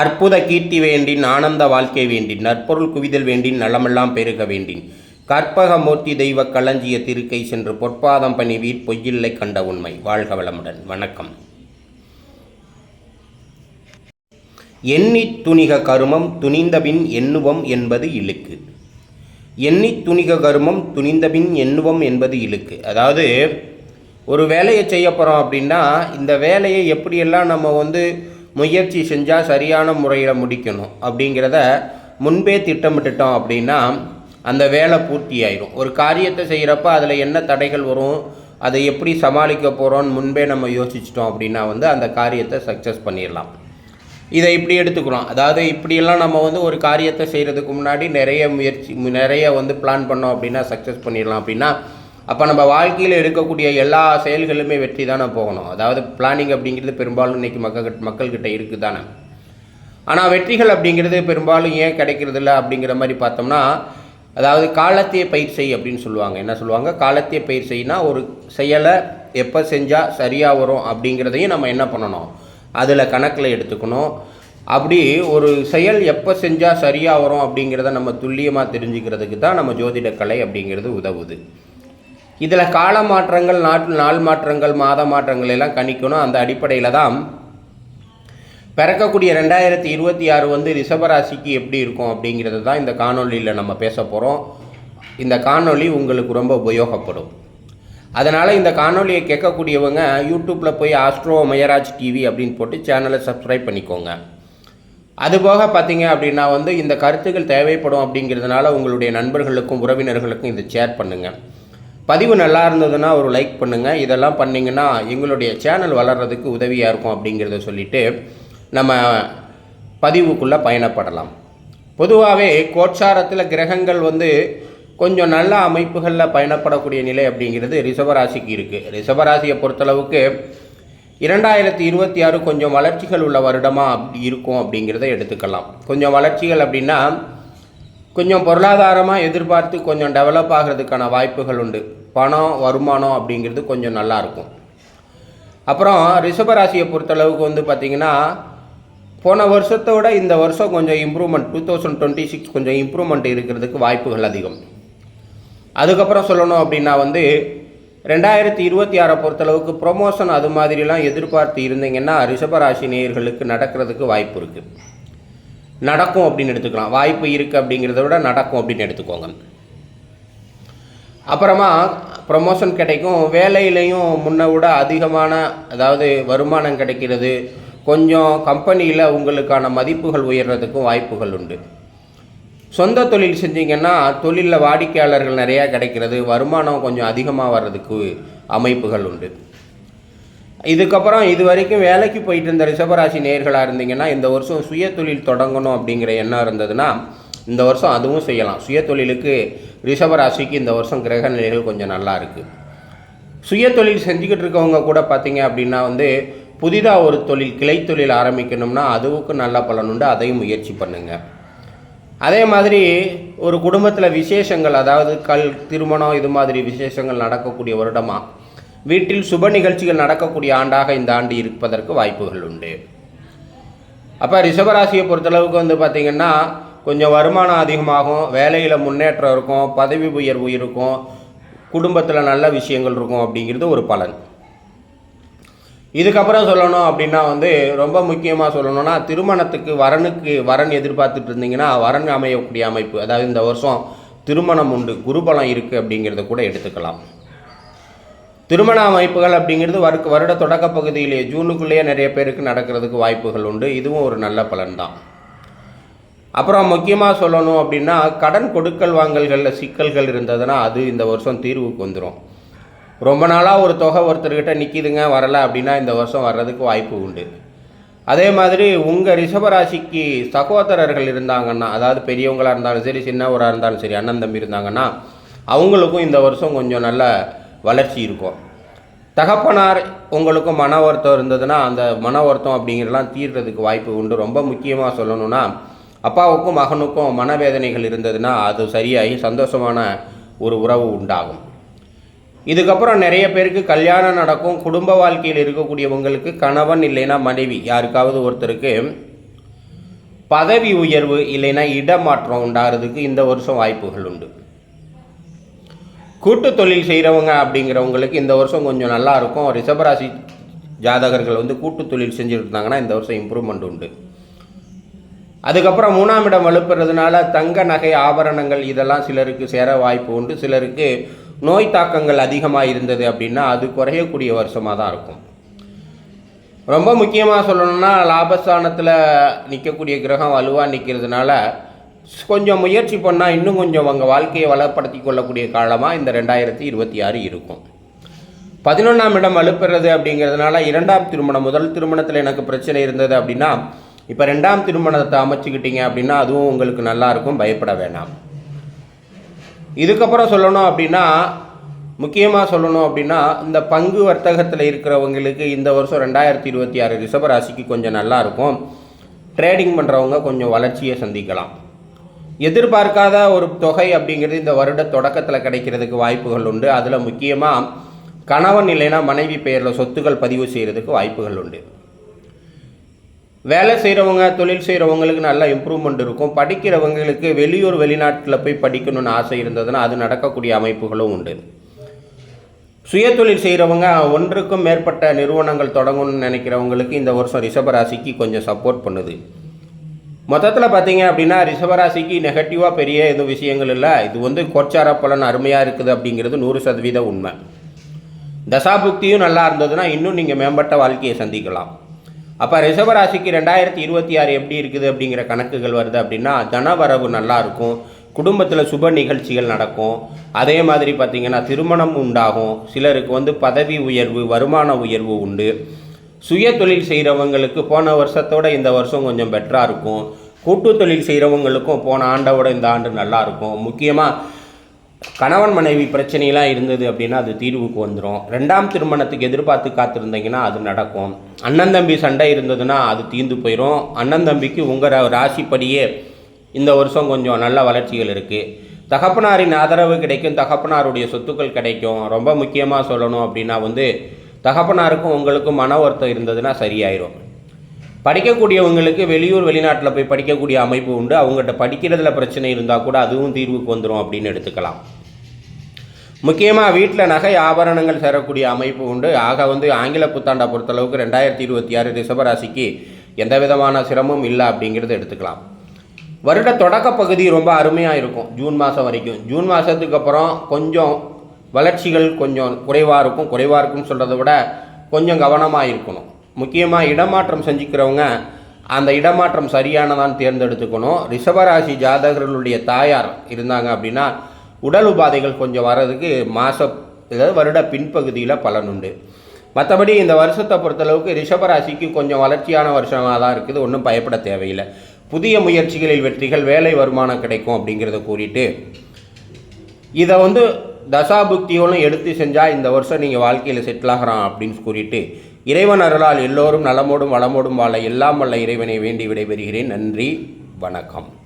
அற்புத கீர்த்தி வேண்டின் ஆனந்த வாழ்க்கை வேண்டின் நற்பொருள் குவிதல் வேண்டின் நலமெல்லாம் பெருக வேண்டின். கற்பகமூர்த்தி தெய்வ களஞ்சிய திருக்கை சென்று பொற்பாதம் பணி வீட் பொய்யில்லை கண்ட உண்மை. வாழ்க வளமுடன். வணக்கம். எண்ணி துணிக கருமம் துணிந்தபின் எண்ணுவம் என்பது இழுக்கு. எண்ணி துணிக கருமம் துணிந்தபின் எண்ணுவம் என்பது இழுக்கு. அதாவது ஒரு வேலையை செய்ய போகிறோம் அப்படின்னா இந்த வேலையை எப்படியெல்லாம் நம்ம வந்து முயற்சி செஞ்சால் சரியான முறையில் முடிக்கணும். அப்படிங்கிறத முன்பே திட்டமிட்டுட்டோம் அப்படின்னா அந்த வேலை பூர்த்தி ஆயிரும். ஒரு காரியத்தை செய்கிறப்ப அதில் என்ன தடைகள் வரும் அதை எப்படி சமாளிக்க போகிறோன்னு முன்பே நம்ம யோசிச்சிட்டோம் அப்படின்னா வந்து அந்த காரியத்தை சக்ஸஸ் பண்ணிடலாம். இதை இப்படி எடுத்துக்கிறோம். அதாவது இப்படியெல்லாம் நம்ம வந்து ஒரு காரியத்தை செய்கிறதுக்கு முன்னாடி நிறைய முயற்சி நிறைய வந்து பிளான் பண்ணோம் அப்படின்னா சக்ஸஸ் பண்ணிடலாம் அப்படின்னா அப்போ நம்ம வாழ்க்கையில் இருக்கக்கூடிய எல்லா செயல்களுமே வெற்றி தானே போகணும். அதாவது பிளானிங் அப்படிங்கிறது பெரும்பாலும் இன்றைக்கி மக்கள் மக்கள்கிட்ட இருக்குது தானே ஆனால் வெற்றிகள் அப்படிங்கிறது பெரும்பாலும் ஏன் கிடைக்கிறதில்ல அப்படிங்கிற மாதிரி பார்த்தோம்னா அதாவது காலத்திய பயிர் செய் அப்படின்னு சொல்லுவாங்க. என்ன சொல்லுவாங்க? காலத்திய பயிர் செய்யினா ஒரு செயலை எப்போ செஞ்சால் சரியாக வரும் அப்படிங்கிறதையும் நம்ம என்ன பண்ணணும்? அதில் கணக்கில் எடுத்துக்கணும். அப்படி ஒரு செயல் எப்போ செஞ்சால் சரியாக வரும் அப்படிங்கிறத நம்ம துல்லியமாக தெரிஞ்சுக்கிறதுக்கு தான் நம்ம ஜோதிடக்கலை அப்படிங்கிறது உதவுது. இதில் கால மாற்றங்கள் நாட்டு நாள் மாற்றங்கள் மாத மாற்றங்கள் எல்லாம் கணிக்கணும். அந்த அடிப்படையில் தான் பிறக்கக்கூடிய ரெண்டாயிரத்தி இருபத்தி ஆறு வந்து ரிஷபராசிக்கு எப்படி இருக்கும் அப்படிங்கிறது தான் இந்த காணொலியில் நம்ம பேச போகிறோம் இந்த காணொளி உங்களுக்கு ரொம்ப உபயோகப்படும். அதனால் இந்த காணொலியை கேட்கக்கூடியவங்க யூடியூப்பில் போய் ஆஸ்ட்ரோ மயராஜ் டிவி அப்படின்னு போட்டு சேனலை சப்ஸ்கிரைப் பண்ணிக்கோங்க. அதுபோக பார்த்தீங்க அப்படின்னா வந்து இந்த கருத்துக்கள் தேவைப்படும் அப்படிங்கிறதுனால உங்களுடைய நண்பர்களுக்கும் உறவினர்களுக்கும் இதை ஷேர் பண்ணுங்கள் பதிவு நல்லா இருந்ததுன்னா ஒரு லைக் பண்ணுங்கள் இதெல்லாம் பண்ணிங்கன்னா எங்களுடைய சேனல் வளர்கிறதுக்கு உதவியாக இருக்கும் அப்படிங்கிறத சொல்லிவிட்டு நம்ம பதிவுக்குள்ளே பயணப்படலாம். பொதுவாகவே கோட்சாரத்தில் கிரகங்கள் வந்து கொஞ்சம் நல்ல அமைப்புகளில் பயணப்படக்கூடிய நிலை அப்படிங்கிறது ரிஷபராசிக்கு இருக்குது ரிஷபராசியை பொறுத்தளவுக்கு இரண்டாயிரத்தி இருபத்தி ஆறு கொஞ்சம் வளர்ச்சிகள் உள்ள வருடமாக அப்படி இருக்கும் அப்படிங்கிறத எடுத்துக்கலாம். கொஞ்சம் வளர்ச்சிகள் அப்படின்னா கொஞ்சம் பொருளாதாரமாக எதிர்பார்த்து கொஞ்சம் டெவலப் ஆகிறதுக்கான வாய்ப்புகள் உண்டு. பணம் வருமானம் அப்படிங்கிறது கொஞ்சம் நல்லாயிருக்கும் அப்புறம் ரிஷபராசியை பொறுத்தளவுக்கு வந்து பார்த்திங்கன்னா போன வருஷத்தை விட இந்த வருஷம் கொஞ்சம் improvement two thousand twenty six கொஞ்சம் இம்ப்ரூவ்மெண்ட் இருக்கிறதுக்கு வாய்ப்புகள் அதிகம். அதுக்கப்புறம் சொல்லணும் அப்படின்னா வந்து ரெண்டாயிரத்தி இருபத்தி ஆறை பொறுத்தளவுக்கு ப்ரொமோஷன் அது மாதிரிலாம் எதிர்பார்த்து இருந்தீங்கன்னா ரிஷபராசி நேயர்களுக்கு நடக்கிறதுக்கு வாய்ப்பு இருக்குது நடக்கும் அப்படின்னு எடுத்துக்கலாம். வாய்ப்பு இருக்குது அப்படிங்கிறத விட நடக்கும் அப்படின்னு எடுத்துக்கோங்க. அப்புறமா ப்ரமோஷன் கிடைக்கும். வேலையிலையும் முன்ன விட அதிகமான அதாவது வருமானம் கிடைக்கிறது. கொஞ்சம் கம்பெனியில் உங்களுக்கான மதிப்புகள் உயர்றதுக்கும் வாய்ப்புகள் உண்டு. சொந்த தொழில் செஞ்சீங்கன்னா தொழிலில் வாடிக்கையாளர்கள் நிறையா கிடைக்கிறது. வருமானம் கொஞ்சம் அதிகமாக வர்றதுக்கு அமைப்புகள் உண்டு. இதுக்கப்புறம் இது வரைக்கும் வேலைக்கு போயிட்டு இருந்த ரிஷபராசி நேர்களாக இருந்தீங்கன்னா இந்த வருஷம் சுய தொழில் தொடங்கணும் அப்படிங்கிற எண்ணம் இருந்ததுன்னா இந்த வருஷம் அதுவும் செய்யலாம். சுய தொழிலுக்கு ரிஷபராசிக்கு இந்த வருஷம் கிரக நிலைகள் கொஞ்சம் நல்லா இருக்குது சுய தொழில் செஞ்சுக்கிட்டு இருக்கவங்க கூட பார்த்தீங்க அப்படின்னா வந்து புதிதாக ஒரு தொழில் கிளை தொழில் ஆரம்பிக்கணும்னா அதுவுக்கு நல்ல பலன் உண்டு. அதையும் முயற்சி பண்ணுங்கள் அதே மாதிரி ஒரு குடும்பத்தில் விசேஷங்கள் அதாவது கல் திருமணம் இது மாதிரி விசேஷங்கள் நடக்கக்கூடிய வருடமாக வீட்டில் சுப நிகழ்ச்சிகள் நடக்கக்கூடிய ஆண்டாக இந்த ஆண்டு இருப்பதற்கு வாய்ப்புகள் உண்டு. அப்போ ரிஷபராசியை பொறுத்தளவுக்கு வந்து பார்த்திங்கன்னா கொஞ்சம் வருமானம் அதிகமாகும் வேலையில் முன்னேற்றம் இருக்கும் பதவி உயர்வு இருக்கும் குடும்பத்தில் நல்ல விஷயங்கள் இருக்கும் அப்படிங்கிறது ஒரு பலன். இதுக்கப்புறம் சொல்லணும் அப்படின்னா வந்து ரொம்ப முக்கியமாக சொல்லணும்னா திருமணத்துக்கு வரனுக்கு வரன் எதிர்பார்த்துட்டு இருந்தீங்கன்னா வரன் அமையக்கூடிய அமைப்பு அதாவது இந்த வருஷம் திருமணம் உண்டு குருபலம் இருக்குது அப்படிங்கிறத கூட எடுத்துக்கலாம். திருமண அமைப்புகள் அப்படிங்கிறது வரு வருட தொடக்க பகுதியிலேயே ஜூனுக்குள்ளேயே நிறைய பேருக்கு நடக்கிறதுக்கு வாய்ப்புகள் உண்டு. இதுவும் ஒரு நல்ல பலன் தான் அப்புறம் முக்கியமாக சொல்லணும் அப்படின்னா கடன் கொடுக்கல் வாங்கல்களில் சிக்கல்கள் இருந்ததுன்னா அது இந்த வருஷம் தீர்வுக்கு வந்துடும் ரொம்ப நாளாக ஒரு தொகை ஒருத்தர்கிட்ட நிற்கிதுங்க வரலை அப்படின்னா இந்த வருஷம் வர்றதுக்கு வாய்ப்பு உண்டு. அதே மாதிரி உங்கள் ரிஷபராசிக்கு சகோதரர்கள் இருந்தாங்கன்னா அதாவது பெரியவங்களாக இருந்தாலும் சரி சின்னவராக இருந்தாலும் சரி அண்ணன் தம்பி இருந்தாங்கன்னா அவங்களுக்கும் இந்த வருஷம் கொஞ்சம் நல்ல வளர்ச்சி இருக்கும். தகப்பனார் உங்களுக்கும் மன வருத்தம் இருந்ததுன்னா அந்த மன வருத்தம் அப்படிங்கிறலாம் தீர்றதுக்கு வாய்ப்பு உண்டு. ரொம்ப முக்கியமாக சொல்லணும்னா அப்பாவுக்கும் மகனுக்கும் மனவேதனைகள் இருந்ததுன்னா அது சரியாகி சந்தோஷமான ஒரு உறவு உண்டாகும். இதுக்கப்புறம் நிறைய பேருக்கு கல்யாணம் நடக்கும். குடும்ப வாழ்க்கையில் இருக்கக்கூடியவங்களுக்கு கணவன் இல்லைன்னா மனைவி யாருக்காவது ஒருத்தருக்கு பதவி உயர்வு இல்லைன்னா இடமாற்றம் உண்டாகிறதுக்கு இந்த வருஷம் வாய்ப்புகள் உண்டு. கூட்டு தொழில் செய்கிறவங்க அப்படிங்கிறவங்களுக்கு இந்த வருஷம் கொஞ்சம் நல்லா இருக்கும். ரிஷபராசி ஜாதகர்கள் வந்து கூட்டு தொழில் செஞ்சுட்டு இருந்தாங்கன்னா இந்த வருஷம் இம்ப்ரூவ்மெண்ட் உண்டு. அதுக்கப்புறம் மூணாம் இடம் வலுப்புறதுனால தங்க நகை ஆபரணங்கள் இதெல்லாம் சிலருக்கு சேர வாய்ப்பு உண்டு. சிலருக்கு நோய் தாக்கங்கள் அதிகமாக இருந்தது அப்படின்னா அது குறையக்கூடிய வருஷமாக தான் இருக்கும். ரொம்ப முக்கியமாக சொல்லணும்னா லாபஸ்தானத்தில் நிற்கக்கூடிய கிரகம் வலுவாக நிற்கிறதுனால கொஞ்சம் முயற்சி பண்ணால் இன்னும் கொஞ்சம் உங்கள் வாழ்க்கையை வளப்படுத்தி கொள்ளக்கூடிய காலமாக இந்த ரெண்டாயிரத்தி இருபத்தி ஆறு இருக்கும். பதினொன்றாம் இடம் வலுப்பெறது அப்படிங்கிறதுனால இரண்டாம் திருமணம் முதல் திருமணத்தில் எனக்கு பிரச்சனை இருந்தது அப்படின்னா இப்போ ரெண்டாம் திருமணத்தை அமைச்சுக்கிட்டீங்க அப்படின்னா அதுவும் உங்களுக்கு நல்லாயிருக்கும் பயப்பட வேணாம். இதுக்கப்புறம் சொல்லணும் அப்படின்னா முக்கியமாக சொல்லணும் அப்படின்னா இந்த பங்கு வர்த்தகத்தில் இருக்கிறவங்களுக்கு இந்த வருஷம் ரெண்டாயிரத்தி இருபத்தி ஆறு ரிஷபராசிக்கு கொஞ்சம் நல்லாயிருக்கும் ட்ரேடிங் பண்ணுறவங்க கொஞ்சம் வளர்ச்சியை சந்திக்கலாம். எதிர்பார்க்காத ஒரு தொகை அப்படிங்கிறது இந்த வருட தொடக்கத்தில் கிடைக்கிறதுக்கு வாய்ப்புகள் உண்டு. அதில் முக்கியமாக கணவன் இல்லைன்னா மனைவி பெயரில் சொத்துக்கள் பதிவு செய்கிறதுக்கு வாய்ப்புகள் உண்டு. வேலை செய்கிறவங்க தொழில் செய்கிறவங்களுக்கு நல்லா இம்ப்ரூவ்மெண்ட் இருக்கும். படிக்கிறவங்களுக்கு வெளியூர் வெளிநாட்டில் போய் படிக்கணும்னு ஆசை இருந்ததுன்னா அது நடக்கக்கூடிய அமைப்புகளும் உண்டு. சுயதொழில் செய்கிறவங்க ஒன்றுக்கும் மேற்பட்ட நிறுவனங்கள் தொடங்கணும்னு நினைக்கிறவங்களுக்கு இந்த வருஷம் ரிஷபராசிக்கு கொஞ்சம் சப்போர்ட் பண்ணுது. மொத்தத்தில் பார்த்தீங்க அப்படின்னா ரிஷபராசிக்கு நெகட்டிவாக பெரிய எதுவும் விஷயங்கள் இல்லை. இது வந்து கோச்சார பலன் அருமையாக இருக்குது அப்படிங்கிறது நூறு சதவீத உண்மை. தசாபுக்தியும் நல்லா இருந்ததுன்னா இன்னும் நீங்கள் மேம்பட்ட வாழ்க்கையை சந்திக்கலாம். அப்போ ரிஷபராசிக்கு ரெண்டாயிரத்தி இருபத்தி ஆறு எப்படி இருக்குது அப்படிங்கிற கணக்குகள் வருது அப்படின்னா தனவரவு நல்லாயிருக்கும் குடும்பத்தில் சுப நிகழ்ச்சிகள் நடக்கும். அதே மாதிரி பார்த்திங்கன்னா திருமணம் உண்டாகும். சிலருக்கு வந்து பதவி உயர்வு வருமான உயர்வு உண்டு. சுய தொழில் செய்கிறவங்களுக்கு போன வருஷத்தோட இந்த வருஷம் கொஞ்சம் பெட்டராக இருக்கும். கூட்டு தொழில் செய்கிறவங்களுக்கும் போன ஆண்டோட இந்த ஆண்டு நல்லா இருக்கும். முக்கியமாக கணவன் மனைவி பிரச்சனைலாம் இருந்தது அப்படின்னா அது தீர்வுக்கு வந்துடும் ரெண்டாம் திருமணத்துக்கு எதிர்பார்த்து காத்திருந்தீங்கன்னா அது நடக்கும். அண்ணன் தம்பி சண்டை இருந்ததுன்னா அது தீர்ந்து போயிடும் அண்ணன் தம்பிக்கு உங்கள் ராசிப்படியே இந்த வருஷம் கொஞ்சம் நல்ல வளர்ச்சிகள் இருக்குது தகப்பனாரின் ஆதரவு கிடைக்கும் தகப்பனாருடைய சொத்துக்கள் கிடைக்கும். ரொம்ப முக்கியமாக சொல்லணும் அப்படின்னா வந்து தகப்பனாருக்கும் உங்களுக்கும் மன வருத்தம் இருந்ததுன்னா சரியாயிரும். படிக்கக்கூடியவங்களுக்கு வெளியூர் வெளிநாட்டில் போய் படிக்கக்கூடிய அமைப்பு உண்டு. அவங்ககிட்ட படிக்கிறதுல பிரச்சனை இருந்தால் கூட அதுவும் தீர்வுக்கு வந்துடும் அப்படின்னு எடுத்துக்கலாம். முக்கியமாக வீட்டில் நகை ஆபரணங்கள் சேரக்கூடிய அமைப்பு உண்டு. ஆக வந்து ஆங்கில புத்தாண்டை பொறுத்தளவுக்கு ரெண்டாயிரத்தி இருபத்தி ஆறு ரிஷபராசிக்கு எந்த விதமான சிரமமும் இல்லை அப்படிங்கிறத எடுத்துக்கலாம். வருட தொடக்க பகுதி ரொம்ப அருமையாக இருக்கும். ஜூன் மாதம் வரைக்கும். ஜூன் மாதத்துக்கு அப்புறம் கொஞ்சம் வளர்ச்சிகள் கொஞ்சம் குறைவாக இருக்கும் குறைவாக இருக்கும்னு சொல்கிறத விட கொஞ்சம் கவனமாக இருக்கணும். முக்கியமாக இடமாற்றம் செஞ்சுக்கிறவங்க அந்த இடமாற்றம் சரியானதான் தேர்ந்தெடுத்துக்கணும். ரிஷபராசி ஜாதகர்களுடைய தாயார் இருந்தாங்க அப்படின்னா உடல் உபாதைகள் கொஞ்சம் வர்றதுக்கு மாத அதாவது வருட பின்பகுதியில் பலனுண்டு மற்றபடி இந்த வருஷத்தை பொறுத்தளவுக்கு ரிஷபராசிக்கு கொஞ்சம் வளர்ச்சியான வருஷமாக தான் இருக்குது ஒன்றும் பயப்பட தேவையில்லை. புதிய முயற்சிகளில் வெற்றிகள் வேலை வருமானம் கிடைக்கும் அப்படிங்கிறத கூறிட்டு இதை வந்து தசாபுக்தியோடும் எடுத்து செஞ்சால் இந்த வருஷம் நீங்கள் வாழ்க்கையில் செட்டில் ஆகிறான் அப்படின்னு கூறிட்டு இறைவன் அருளால் எல்லோரும் நலமோடும் வளமோடும் வாழ எல்லாம் வல்ல இறைவனை வேண்டி விடைபெறுகிறேன். நன்றி வணக்கம்.